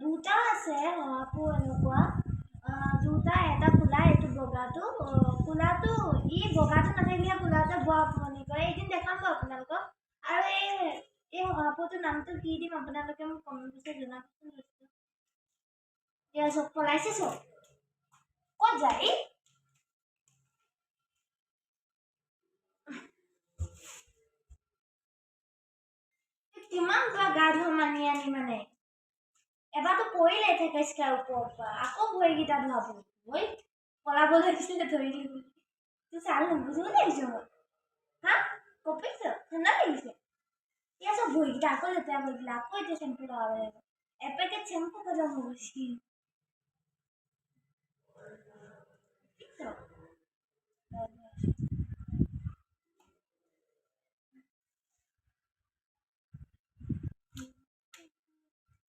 দুটা আছে শহাপহু এনেকুৱা দুটা এটা কোলা এইটো বগাটো কোলাটো ই বগাটো নাথাকিলে কোলাটো বৰ আমনি কৰে এদিন দেখাম বাৰু আপোনালোকক আৰু এই এই শহাপহুটোৰ নামটো কি দিম আপোনালোকে মোক কমেণ্ট বক্সত জনাবচোন চব পলাইছে চব ক'ত যায়? কিমান কিবা গা ধোৱা মানি আনি মানে এবাৰতো পৰিলে থেকেচকাৰ ওপৰৰ পৰা আকৌ ভৰিকেইটা ধোৱাব ভৰি পলাব লাগিছিলে ধৰি দিলোঁ তোৰ ছাল নুবুজিব লাগিছে মই হা কঁপিছ ঠাণ্ডা লাগিছে এতিয়া চব ভৰিকেইটা আকৌ লেতেৰা কৰি দিলে আকৌ এতিয়া চেম্পু লগাব লাগিব এপেকেট চেম্পু খতম হৈ গৈছে দেখিছ?